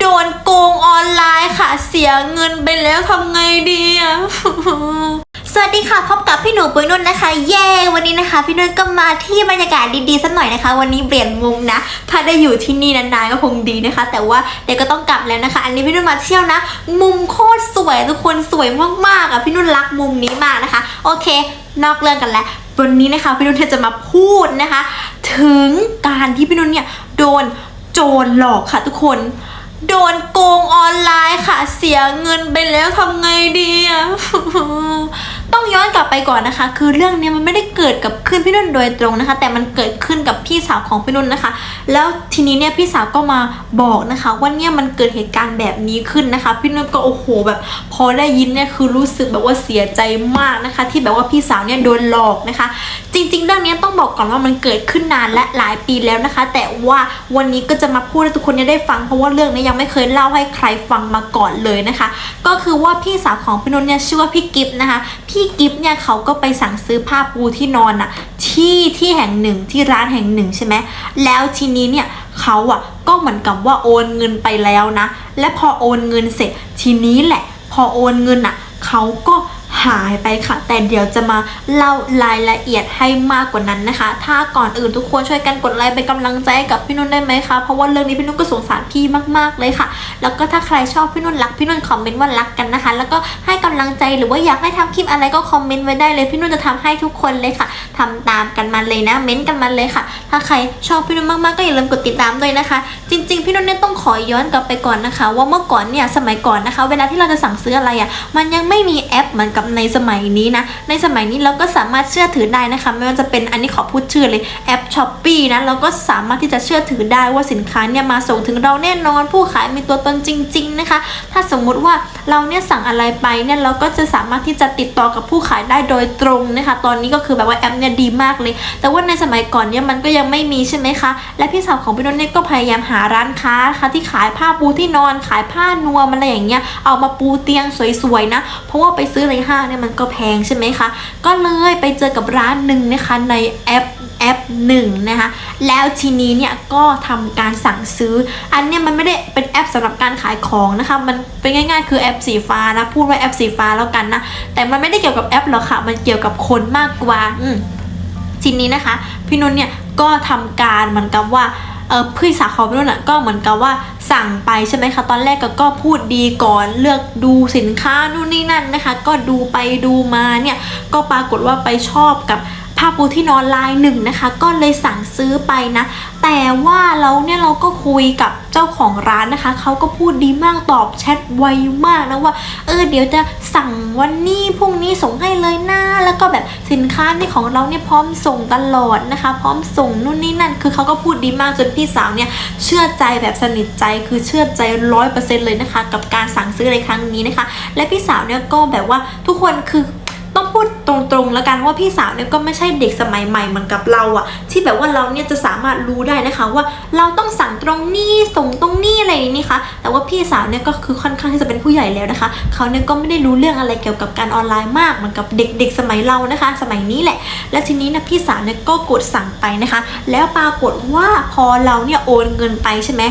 โดนโกงออนไลน์ค่ะ เสียเงินไปแล้วทำไงดีอะสวัสดีค่ะพบกับพี่หนูปุ้ยนุ่นนะคะ เย้วันนี้นะคะ พี่นุ่นก็มาที่บรรยากาศดีๆสักหน่อยนะคะ วันนี้เปลี่ยนมุมนะ ถ้าได้อยู่ที่นี่นานๆก็คงดีนะคะ แต่ว่าเดี๋ยวก็ต้องกลับแล้วนะคะ อันนี้พี่นุ่นมาเที่ยวนะ มุมโคตรสวยทุกคนสวยมากๆอะพี่นุ่นรักมุมนี้มากนะคะ โอเค นอกเรื่องกันแล้ววันนี้นะคะพี่นุ่นจะมาพูดนะคะ ถึงการที่พี่นุ่นเนี่ยโดนโจรหลอกค่ะทุกคน โดนโกงออนไลน์ค่ะ เสียเงินไปแล้วทำไงดีอะ ต้องย้อนกลับไปก่อนนะคะ คือเรื่องนี้มันไม่ได้เกิดกับขึ้นพี่นุ่นโดยตรงนะคะ แต่มันเกิดขึ้นกับพี่สาวของพี่นุ่นนะคะ แล้วทีนี้เนี่ยพี่สาวก็มาบอกนะคะว่าเนี่ยมันเกิดเหตุการณ์แบบนี้ขึ้นนะคะ พี่นุ่นก็โอ้โหแบบพอได้ยินเนี่ยคือรู้สึกแบบว่าเสียใจมากนะคะ ที่แบบว่าพี่สาวเนี่ยโดนหลอกนะคะ จริง ๆ เรื่องนี้ต้องบอกก่อนว่ามันเกิดขึ้นนานและหลายปีแล้วนะคะ แต่ว่าวันนี้ก็จะมาพูดให้ทุกคนเนี่ยได้ฟังเพราะว่าเรื่องนี้ยังไม่เคยเล่าให้ใครฟังมาก่อนเลยนะคะ ก็คือว่าพี่สาวของพี่นุ่นเนี่ยชื่อว่าพี่กิฟต์นะคะพี่กิฟต์เนี่ยเขาก็ไปสั่งซื้อผ้าปูที่นอนอะที่ที่แห่งหนึ่งที่ร้านแห่งหนึ่งใช่ไหมแล้วทีนี้เนี่ยเขาอะก็เหมือนกับว่าโอนเงินไปแล้วนะ และพอโอนเงินเสร็จทีนี้แหละ พอโอนเงินอะเขาก็ หายไปค่ะ แต่เดี๋ยวจะมาเล่ารายละเอียดให้มากกว่านั้นนะคะ ถ้าก่อนอื่นทุกคนช่วยกันกดไลค์เป็นกำลังใจให้กับพี่นุ่นได้ไหมคะ เพราะว่าเรื่องนี้พี่นุ่นก็สงสารพี่มากๆเลยค่ะ แล้วก็ถ้าใครชอบพี่นุ่นรักพี่นุ่นคอมเมนต์ว่ารักกันนะคะ แล้วก็ให้กำลังใจหรือว่าอยากให้ทำคลิปอะไรก็คอมเมนต์ไว้ได้เลยพี่นุ่นจะทำให้ทุกคนเลยค่ะทำตามกันมาเลยนะเม้นต์กันมาเลยค่ะ ถ้าใครชอบพี่นุ่นมากๆก็อย่าลืมกดติดตามด้วยนะคะ จริง ๆ พี่นุ่นเนี่ยต้องขอย้อนกลับไปก่อนนะคะ ว่าเมื่อก่อนเนี่ยสมัยก่อนนะคะ เวลาที่เราจะสั่งซื้ออะไรอะมันยังไม่มีแอปเหมือนกับในสมัยนี้นะ ในสมัยนี้เราก็สามารถเชื่อถือได้นะคะ ไม่ว่าจะเป็นอันนี้ขอพูดชื่อเลยแอปช้อปปีนะเราก็สามารถที่จะเชื่อถือได้ว่าสินค้าเนี่ยมาส่งถึงเราแน่นอน ผู้ขายมีตัวตนจริง ๆนะคะ ถ้าสมมุติว่าเราเนี่ยสั่งอะไรไปเนี่ยเราก็จะสามารถที่จะติดต่อกับผู้ขายได้โดยตรงนะคะ ตอนนี้ก็คือแบบว่าแอปเนี่ยดีมากเลย แต่ว่าในสมัยก่อนเนี่ยมันก็ยังไม่มีใช่ไหมคะ และพี่สาวของพี่นุ่นเนี่ยก็พยายามหาร้านค้านะคะที่ขายผ้าปูที่นอนขายผ้านวมอะไรอย่างเงี้ยเอามาปูเตียงสวยๆนะ เพราะว่าไปซื้อในห้างเนี่ยมันก็แพงใช่ไหมคะ ก็เลยไปเจอกับร้านหนึ่งนะคะในแอปแอปหนึ่งนะคะแล้วทีนี้เนี่ยก็ทำการสั่งซื้อ อันเนี้ยมันไม่ได้เป็นแอปสำหรับการขายของนะคะมันเป็นง่าย ๆ คือแอปสีฟ้านะพูดว่าแอปสีฟ้าแล้วกันนะแต่มันไม่ได้เกี่ยวกับแอปหรอกค่ะ มันเกี่ยวกับคนมากกว่าอืทีนี้นะคะ พี่นุ่นเนี่ยก็ทำการเหมือนกับว่า เออพี่สาวของพี่นุ่นอะก็เหมือนกับว่าสั่งไปใช่ไหมคะตอนแรกก็ก็พูดดีก่อนเลือกดูสินค้านู่นนี่นั่นนะคะ ก็ดูไปดูมาเนี่ยก็ปรากฏว่าไปชอบกับ ผ้าปูที่นอนลายหนึ่งนะคะ ก็เลยสั่งซื้อไปนะ แต่ว่าเราเนี่ยเราก็คุยกับเจ้าของร้านนะคะเขาก็พูดดีมากตอบแชทไวมากนะว่า เออเดี๋ยวจะสั่งวันนี้พรุ่งนี้ส่งให้เลยนะแล้วก็แบบสินค้านี่ของเราเนี่ยพร้อมส่งตลอดนะคะ พร้อมส่งนู่นนี่นั่น คือเขาก็พูดดีมากจนพี่สาวเนี่ยเชื่อใจแบบสนิทใจคือเชื่อใจร้อยเปอร์เซ็นต์เลยนะคะ กับการสั่งซื้อในครั้งนี้นะคะ และพี่สาวเนี่ยก็แบบว่าทุกคนคือ ต้องพูดตรงๆแล้วกันว่าพี่สาวเนี่ยก็ไม่ใช่เด็กสมัยใหม่เหมือนกับเราอะที่แบบว่าเราเนี่ยจะสามารถรู้ได้นะคะว่าเราต้องสั่งตรงนี้ส่งตรงนี้อะไรนี้ค่ะแต่ว่าพี่สาวเนี่ยก็คือค่อนข้างที่จะเป็นผู้ใหญ่แล้วนะคะเขาเนี่ยก็ไม่ได้รู้เรื่องอะไรเกี่ยวกับการออนไลน์มากเหมือนกับเด็ก ๆ สมัยเรานะคะ สมัยนี้แหละ และทีนี้นะพี่สาวเนี่ยก็กดสั่งไปนะคะ แล้วปรากฏว่าพอเราเนี่ยโอนเงินไปใช่ไหม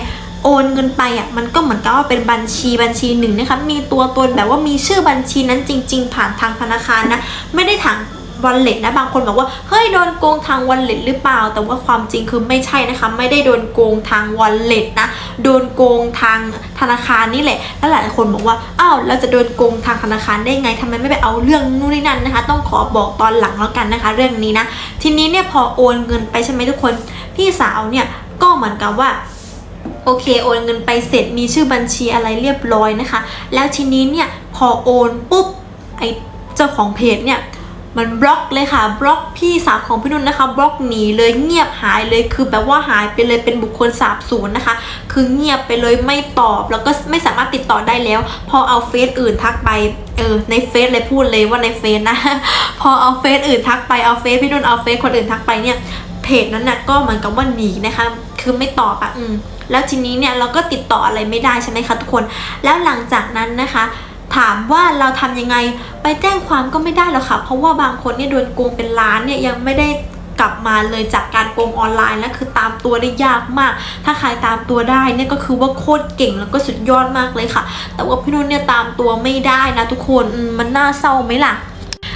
โอนเงินไปอะมันก็เหมือนกับว่าเป็นบัญชีบัญชีหนึ่งนะคะมีตัวตนแบบว่ามีชื่อบัญชีนั้นจริง ๆ ผ่านทางธนาคารนะไม่ได้ทางวอลเล็ตนะบางคนบอกว่าเฮ้ยโดนโกงทางวอลเล็ตหรือเปล่า แต่ว่าความจริงคือไม่ใช่นะคะ ไม่ได้โดนโกงทางวอลเล็ตนะโดนโกงทางธนาคารนี่แหละแล้วหลายคนบอกว่าอ้าวเราจะโดนโกงทางธนาคารได้ไงทำไมไม่ไปเอาเรื่องนู่นนี่นั่นนะคะ ต้องขอบอกตอนหลังแล้วกันนะคะ เรื่องนี้นะ ทีนี้เนี่ยพอโอนเงินไปใช่ไหมทุกคนพี่สาวเนี่ยก็เหมือนกับว่า โอเคโอนเงินไปเสร็จมีชื่อบัญชีอะไรเรียบร้อยนะคะ แล้วทีนี้เนี่ยพอโอนปุ๊บไอเจ้าของเพจเนี่ยมันบล็อกเลยค่ะบล็อกพี่สาวของพี่นุ่นนะคะบล็อกหนีเลยเงียบหายเลยคือแบบว่าหายไปเลยเป็นบุคคลสาบสูญนะคะ คือเงียบไปเลยไม่ตอบ แล้วก็ไม่สามารถติดต่อได้แล้ว พอเอาเฟซอื่นทักไปเออในเฟซเลยพูดเลยว่าในเฟซนะ พอเอาเฟซอื่นทักไปเอาเฟซพี่นุ่นเอาเฟซคนอื่นทักไปเนี่ย เพจนั้นน่ะก็เหมือนกับว่าหนีนะคะ คือไม่ตอบอะอืมแล้วทีนี้เนี่ยเราก็ติดต่ออะไรไม่ได้ใช่ไหมคะทุกคน แล้วหลังจากนั้นนะคะ ถามว่าเราทำยังไงไปแจ้งความก็ไม่ได้หรอกค่ะ เพราะว่าบางคนเนี่ยโดนโกงเป็นล้านเนี่ยยังไม่ได้กลับมาเลยจากการโกงออนไลน์แล้วคือตามตัวได้ยากมาก ถ้าใครตามตัวได้เนี่ยก็คือว่าโคตรเก่งแล้วก็สุดยอดมากเลยค่ะ แต่ว่าพี่นุ่นเนี่ยตามตัวไม่ได้นะทุกคนมันน่าเศร้าไหมล่ะ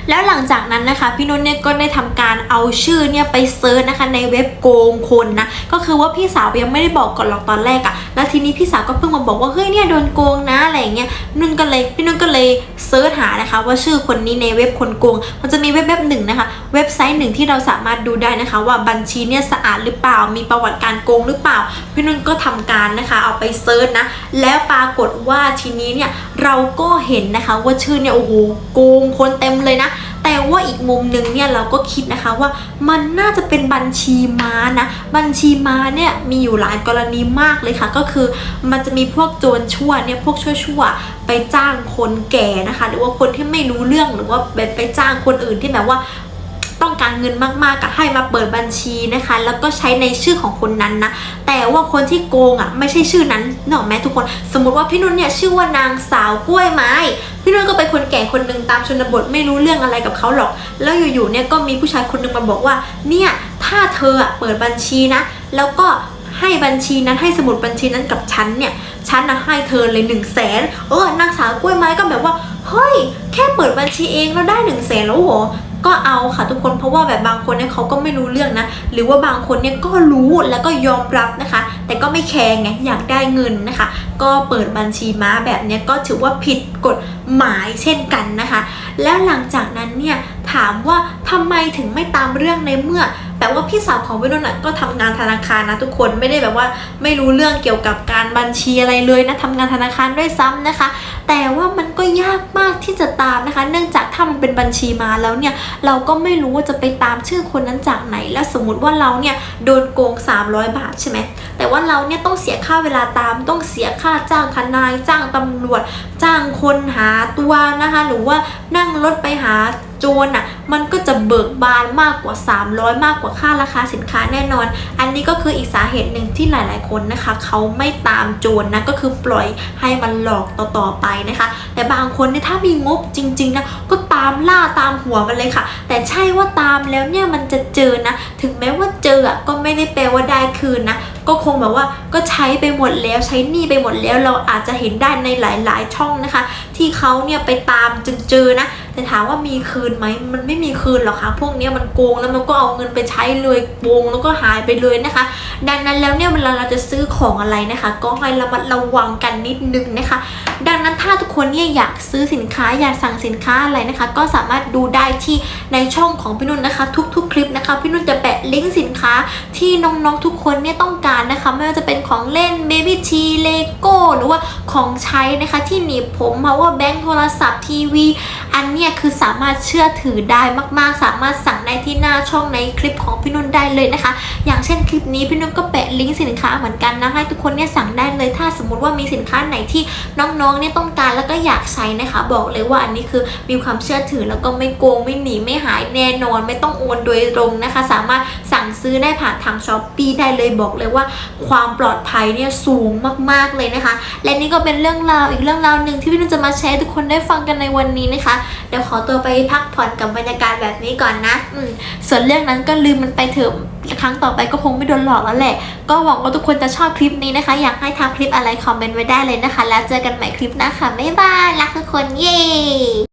แล้วหลังจากนั้นนะคะพี่นุ่นเนี่ยก็ได้ทำการเอาชื่อเนี่ยไปเซิร์ชนะคะในเว็บโกงคนนะก็คือว่าพี่สาวยังไม่ได้บอกก่อนหรอกตอนแรกอะแล้วทีนี้พี่สาวก็เพิ่งมาบอกว่าเฮ้ยเนี่ยโดนโกงนะอะไรเงี้ยนุ่นก็เลยพี่นุ่นก็เลยเซิร์ชหานะคะ ว่าชื่อคนนี้ในเว็บคนโกง มันจะมีเว็บเว็บหนึ่งนะคะ เว็บไซต์หนึ่งที่เราสามารถดูได้นะคะ ว่าบัญชีเนี่ยสะอาดหรือเปล่ามีประวัติการโกงหรือเปล่า พี่นุ่นก็ทำการนะคะ เอาไปเซิร์ชนะแล้วปรากฏว่าทีนี้เนี่ย เราก็เห็นนะคะว่าชื่อเนี่ยโอ้โหโกงคนเต็มเลยนะ แต่ว่าอีกมุมหนึ่งเนี่ยเราก็คิดนะคะว่ามันน่าจะเป็นบัญชีม้านะ บัญชีม้าเนี่ยมีอยู่หลายกรณีมากเลยค่ะ ก็คือมันจะมีพวกโจรชั่วเนี่ยพวกชั่วๆไปจ้างคนแก่นะคะ หรือว่าคนที่ไม่รู้เรื่องหรือว่าไปจ้างคนอื่นที่แบบว่า ต้องการเงินมากๆก็ให้มาเปิดบัญชีนะคะ แล้วก็ใช้ในชื่อของคนนั้นนะ แต่ว่าคนที่โกงอะไม่ใช่ชื่อนั้นเนออกไหมทุกคน สมมติว่าพี่นุ่นเนี่ยชื่อว่านางสาวกล้วยไม้ พี่นุ่นก็เป็นคนแก่คนหนึ่งตามชนบทไม่รู้เรื่องอะไรกับเขาหรอก แล้วอยู่ๆเนี่ยก็มีผู้ชายคนหนึ่งมาบอกว่า เนี่ยถ้าเธออะเปิดบัญชีนะ แล้วก็ให้บัญชีนั้นให้สมุดบัญชีนั้นกับฉันเนี่ยฉันนะให้เธอเลยหนึ่งแสนเออนางสาวกล้วยไม้ก็แบบว่าเฮ้ย แค่เปิดบัญชีเองแล้วได้หนึ่งแสนแล้วเห ก็เอาค่ะทุกคนเพราะว่าแบบบางคนเนี่ยเขาก็ไม่รู้เรื่องนะ หรือว่าบางคนเนี่ยก็รู้แล้วก็ยอมรับนะคะ แต่ก็ไม่แคร์ไงอยากได้เงินนะคะ ก็เปิดบัญชีม้าแบบเนี้ยก็ถือว่าผิดกฎหมายเช่นกันนะคะ แล้วหลังจากนั้นเนี่ยถามว่าทำไมถึงไม่ตามเรื่องในเมื่อ แต่ว่าพี่สาวของพี่นุ่นน่ะก็ทำงานธนาคารนะทุกคนไม่ได้แบบว่าไม่รู้เรื่องเกี่ยวกับการบัญชีอะไรเลยนะทำงานธนาคารด้วยซ้ำนะคะ แต่ว่ามันก็ยากมากที่จะตามนะคะ เนื่องจากถ้ามันเป็นบัญชีมาแล้วเนี่ยเราก็ไม่รู้ว่าจะไปตามชื่อคนนั้นจากไหน แล้วสมมุติว่าเราเนี่ยโดนโกง 300 บาทใช่ไหมแต่ว่าเราเนี่ยต้องเสียค่าเวลาตาม ต้องเสียค่าจ้างทนาย จ้างตำรวจ จ้างคนหาตัวนะคะ หรือว่านั่งรถไปหา โจรอะมันก็จะเบิกบานมากกว่า 300 มากกว่าค่าราคาสินค้าแน่นอน อันนี้ก็คืออีกสาเหตุหนึ่งที่หลาย ๆ คนนะคะเขาไม่ตามโจรนะก็คือปล่อยให้มันหลอกต่อ ๆ ไปนะคะ แต่บางคนเนี่ยถ้ามีงบจริง ๆ นะ ก็ตามล่าตามหัวมันเลยค่ะ แต่ใช่ว่าตามแล้วเนี่ยมันจะเจอนะ ถึงแม้ว่าเจออะก็ไม่ได้แปลว่าได้คืนนะก็คงแบบว่าก็ใช้ไปหมดแล้วใช้หนี้ไปหมดแล้วเราอาจจะเห็นได้ในหลาย ๆ ช่องนะคะ ที่เขาเนี่ยไปตามจนเจอนะ แต่ถามว่ามีคืนไหมมันไม่มีคืนหรอกค่ะพวกนี้มันโกงแล้วมันก็เอาเงินไปใช้เลยโกงแล้วก็หายไปเลยนะคะ ดังนั้นแล้วเนี่ยเวลาเราจะซื้อของอะไรนะคะ ก็ให้ระมัดระวังกันนิดนึงนะคะ ดังนั้นถ้าทุกคนเนี่ยอยากซื้อสินค้าอยากสั่งสินค้าอะไรนะคะ ก็สามารถดูได้ที่ในช่องของพี่นุ่นนะคะ ทุก ๆ คลิปนะคะพี่นุ่นจะแปะลิงก์สินค้าที่น้องๆทุกคนเนี่ยต้องการนะคะไม่ว่าจะเป็นของเล่น Baby T Lego หรือว่าของใช้นะคะที่หนีบผม power bank โทรศัพท์ทีวีอันเนี้ยคือสามารถเชื่อถือได้มากๆ สามารถสั่งได้ที่หน้าช่องในคลิปของพี่นุ่นได้เลยนะคะ อย่างเช่นคลิปนี้พี่นุ่นก็แปะลิงก์สินค้าเหมือนกันนะให้ทุกคนเนี่ยสั่งได้เลยถ้าสมมุติว่ามีสินค้าไหนที่น้องๆเนี่ยต้องการแล้วก็อยากใช้นะคะ บอกเลยว่าอันนี้คือมีความเชื่อถือแล้วก็ไม่โกงไม่หนีไม่หายแน่นอน ไม่ต้องโอนโดยตรงนะคะ สามารถ สั่งซื้อได้ผ่านทางช้อปปีได้เลยบอกเลยว่า ความปลอดภัยเนี่ยสูงมากๆเลยนะคะ และนี่ก็เป็นเรื่องราวอีกเรื่องราวหนึ่งที่พี่นุ่นจะมาแชร์ทุกคนได้ฟังกันในวันนี้นะคะเดี๋ยวขอตัวไปพักผ่อนกับบรรยากาศแบบนี้ก่อนนะอืมส่วนเรื่องนั้นก็ลืมมันไปเถอะครั้งต่อไปก็คงไม่โดนหลอกแล้วแหละ ก็หวังว่าทุกคนจะชอบคลิปนี้นะคะ อยากให้ทำคลิปอะไรคอมเมนต์ไว้ได้เลยนะคะ แล้วเจอกันใหม่คลิปหน้าค่ะบ๊ายบายรักทุกคนเย้